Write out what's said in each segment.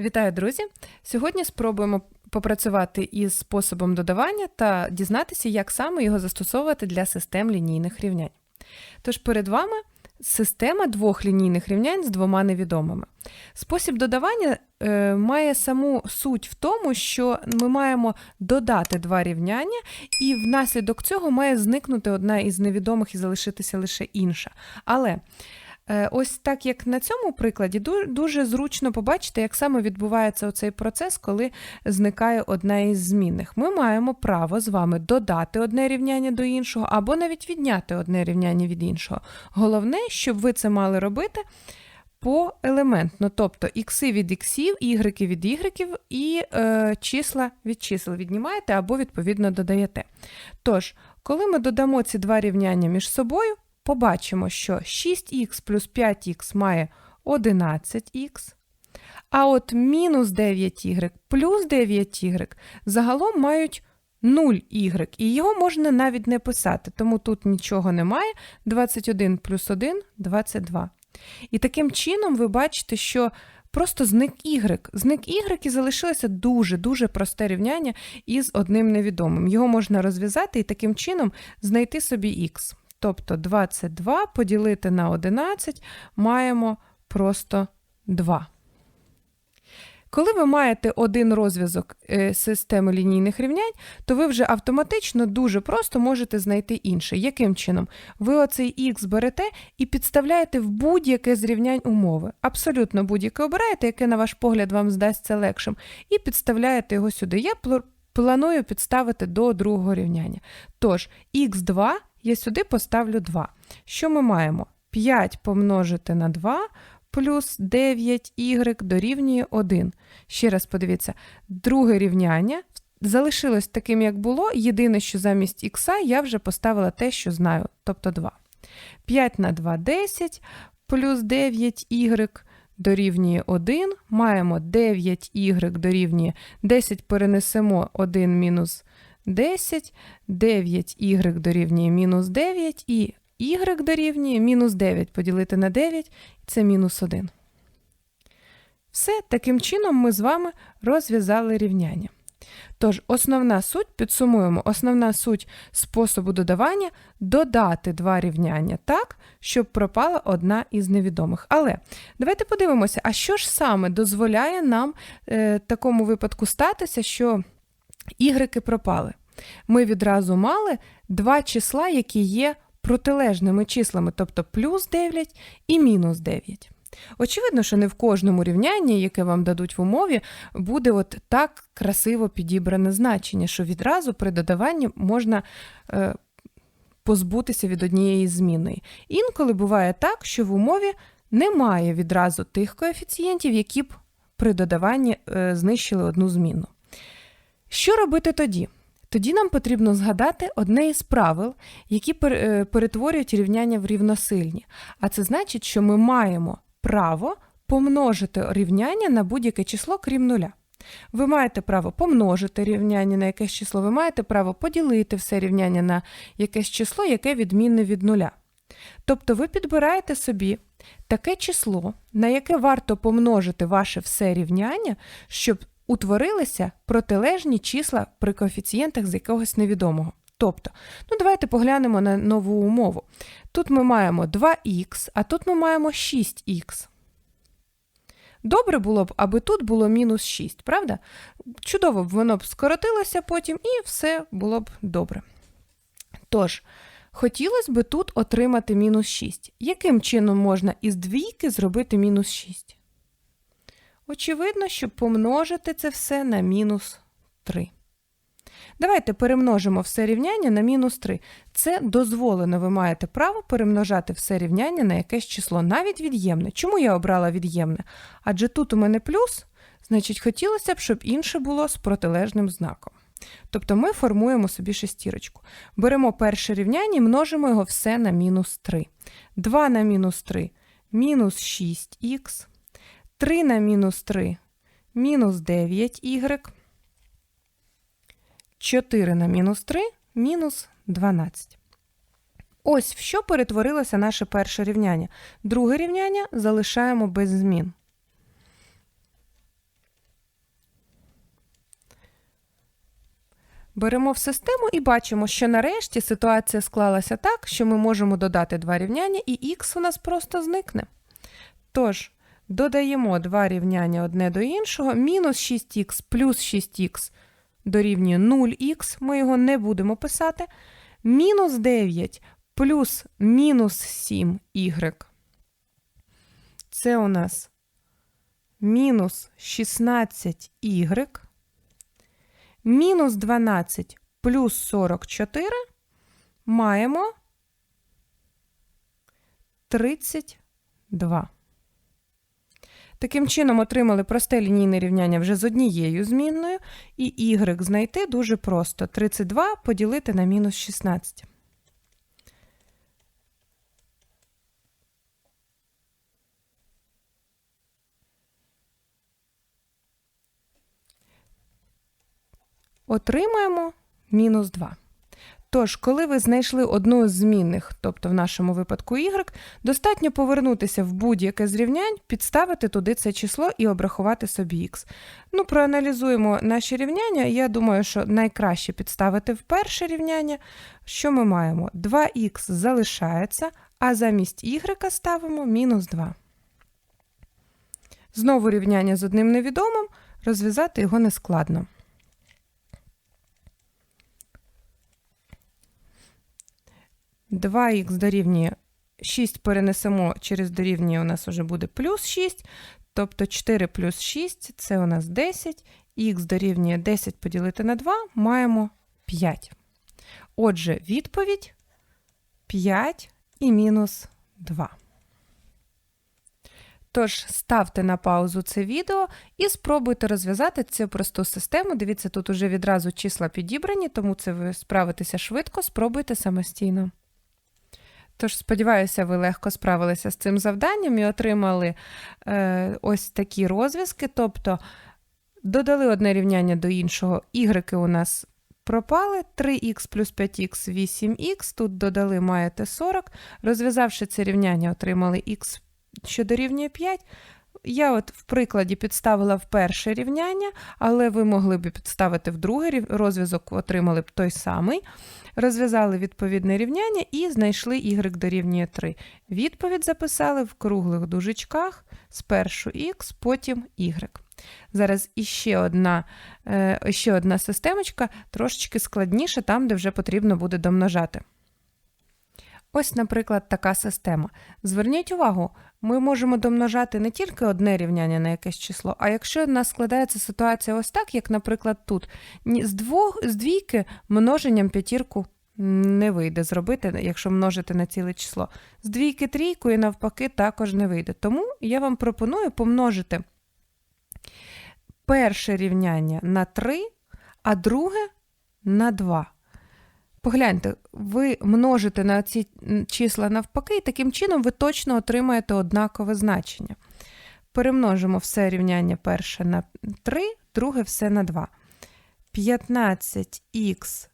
Вітаю, друзі! Сьогодні спробуємо попрацювати із способом додавання та дізнатися, як саме його застосовувати для систем лінійних рівнянь. Тож перед вами система двох лінійних рівнянь з двома невідомими. Спосіб додавання е, має саму суть в тому, що ми маємо додати два рівняння, і внаслідок цього має зникнути одна із невідомих і залишитися лише інша. Але Ось так як на цьому прикладі дуже зручно побачити, як саме відбувається оцей процес, коли зникає одна із змінних. Ми маємо право з вами додати одне рівняння до іншого, або навіть відняти одне рівняння від іншого. Головне, щоб ви це мали робити поелементно, тобто ікси від іксів, ігреки від ігреків і е, числа від чисел віднімаєте або відповідно додаєте. Тож, коли ми додамо ці два рівняння між собою, побачимо, що 6х плюс 5х має 11х, а от мінус 9y плюс 9y загалом мають 0y, і його можна навіть не писати, тому тут нічого немає. 21 плюс 1 – 22. І таким чином ви бачите, що просто зник y. Зник y і залишилося дуже-дуже просте рівняння із одним невідомим. Його можна розв'язати і таким чином знайти собі х. Тобто 22 поділити на 11 маємо просто 2. Коли ви маєте один розв'язок е, системи лінійних рівнянь, то ви вже автоматично дуже просто можете знайти інший. Яким чином? Ви оцей х берете і підставляєте в будь-яке з рівнянь умови. Абсолютно будь-яке обираєте, яке, на ваш погляд, вам здасться легшим, і підставляєте його сюди. Я планую підставити до другого рівняння. Тож, х2 я сюди поставлю 2. Що ми маємо? 5 помножити на 2 плюс 9y дорівнює 1. Ще раз подивіться, друге рівняння залишилось таким, як було. Єдине, що замість х я вже поставила те, що знаю, тобто 2. 5 на 2 – 10, плюс 9y дорівнює 1. Маємо 9y дорівнює 10 перенесемо 1 мінус 10, 9y дорівнює мінус 9 і y дорівнює мінус 9 поділити на 9 це мінус 1. Все, таким чином ми з вами розв'язали рівняння. Тож, основна суть, підсумуємо, основна суть способу додавання додати два рівняння так, щоб пропала одна із невідомих. Але давайте подивимося, а що ж саме дозволяє нам е, такому випадку статися, що ігреки пропали. Ми відразу мали два числа, які є протилежними числами, тобто плюс 9 і мінус 9. Очевидно, що не в кожному рівнянні, яке вам дадуть в умові, буде от так красиво підібране значення, що відразу при додаванні можна е, позбутися від однієї змінної. Інколи буває так, що в умові немає відразу тих коефіцієнтів, які б при додаванні е, знищили одну зміну. Що робити тоді? Тоді нам потрібно згадати одне із правил, які е, перетворюють рівняння в рівносильні. А це значить, що ми маємо право помножити рівняння на будь-яке число, крім нуля. Ви маєте право помножити рівняння на якесь число, ви маєте право поділити все рівняння на якесь число, яке відмінне від нуля. Тобто ви підбираєте собі таке число, на яке варто помножити ваше все рівняння, щоб утворилися протилежні числа при коефіцієнтах з якогось невідомого. Тобто, ну давайте поглянемо на нову умову. Тут ми маємо 2х, а тут ми маємо 6х. Добре було б, аби тут було мінус 6, правда? Чудово б воно б скоротилося потім і все було б добре. Тож, хотілося б тут отримати мінус 6. Яким чином можна із двійки зробити мінус 6? Очевидно, що помножити це все на мінус 3. Давайте перемножимо все рівняння на мінус 3. Це дозволено, ви маєте право перемножати все рівняння на якесь число, навіть від'ємне. Чому я обрала від'ємне? Адже тут у мене плюс, значить, хотілося б, щоб інше було з протилежним знаком. Тобто ми формуємо собі шестірочку. Беремо перше рівняння і множимо його все на мінус 3. 2 на мінус 3 мінус 6х. 3 на мінус 3 мінус 9y. 4 на мінус 3 мінус 12. Ось в що перетворилося наше перше рівняння. Друге рівняння залишаємо без змін. Беремо в систему і бачимо, що нарешті ситуація склалася так, що ми можемо додати два рівняння, і х у нас просто зникне. Тож, додаємо два рівняння одне до іншого, мінус 6х плюс 6х дорівнює 0х, ми його не будемо писати. Мінус 9 плюс мінус 7y. Це у нас мінус 16y. Мінус 12 плюс 44 маємо 32. Таким чином, отримали просте лінійне рівняння вже з однією змінною, і y знайти дуже просто. 32 поділити на мінус 16. Отримаємо мінус 2. Тож, коли ви знайшли одну з змінних, тобто в нашому випадку y, достатньо повернутися в будь-яке з рівнянь, підставити туди це число і обрахувати собі x. Ну, проаналізуємо наші рівняння. Я думаю, що найкраще підставити в перше рівняння. Що ми маємо? 2х залишається, а замість y ставимо мінус 2. Знову рівняння з одним невідомим, розв'язати його нескладно. 2х дорівнює 6 перенесемо через дорівнює у нас вже буде плюс 6, тобто 4 плюс 6 це у нас 10, х дорівнює 10 поділити на 2, маємо 5. Отже, відповідь 5 і мінус 2. Тож ставте на паузу це відео і спробуйте розв'язати цю просту систему. Дивіться, тут уже відразу числа підібрані, тому це ви справитеся швидко, спробуйте самостійно. Тож, сподіваюся, ви легко справилися з цим завданням і отримали е, ось такі розв'язки. Тобто додали одне рівняння до іншого, ігреки у нас пропали. 3х плюс 5х 8х. Тут додали маєте 40. Розв'язавши це рівняння, отримали х, що дорівнює 5. Я от в прикладі підставила в перше рівняння, але ви могли б підставити в друге розв'язок, отримали б той самий. Розв'язали відповідне рівняння і знайшли y дорівнює 3. Відповідь записали в круглих дужечках спершу x, потім y. Зараз іще одна е, іще одна системочка, трошечки складніша, там, де вже потрібно буде домножати. Ось, наприклад, така система. Зверніть увагу, ми можемо домножати не тільки одне рівняння на якесь число, а якщо в нас складається ситуація ось так, як, наприклад, тут, з двох, з двійки множенням п'ятірку не вийде зробити, якщо множити на ціле число. З двійки трійку і навпаки також не вийде. Тому я вам пропоную помножити перше рівняння на 3, а друге на 2. Погляньте, ви множите на ці числа навпаки, і таким чином ви точно отримаєте однакове значення. Перемножимо все рівняння перше на 3, друге все на 2. 15х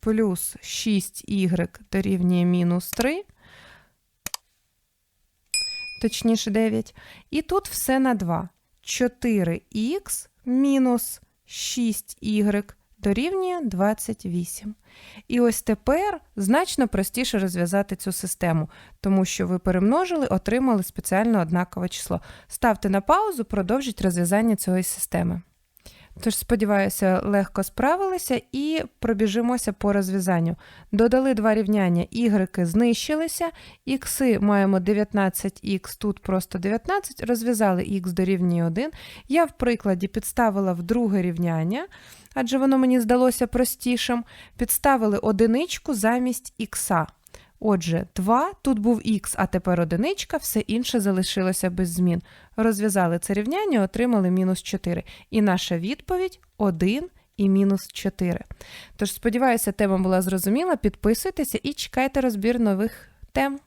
плюс 6y дорівнює мінус 3, точніше 9. І тут все на 2. 4х мінус 6y дорівнює 28. І ось тепер значно простіше розв'язати цю систему, тому що ви перемножили, отримали спеціально однакове число. Ставте на паузу, продовжіть розв'язання цієї системи. Тож, сподіваюся, легко справилися і пробіжимося по розв'язанню. Додали два рівняння, y знищилися, ікси маємо 19х, тут просто 19, розв'язали х дорівнює 1. Я в прикладі підставила в друге рівняння, адже воно мені здалося простішим. Підставили одиничку замість ікса. Отже, 2, тут був х, а тепер одиничка, все інше залишилося без змін. Розв'язали це рівняння, отримали мінус 4. І наша відповідь 1 і мінус 4. Тож, сподіваюся, тема була зрозуміла. Підписуйтеся і чекайте розбір нових тем.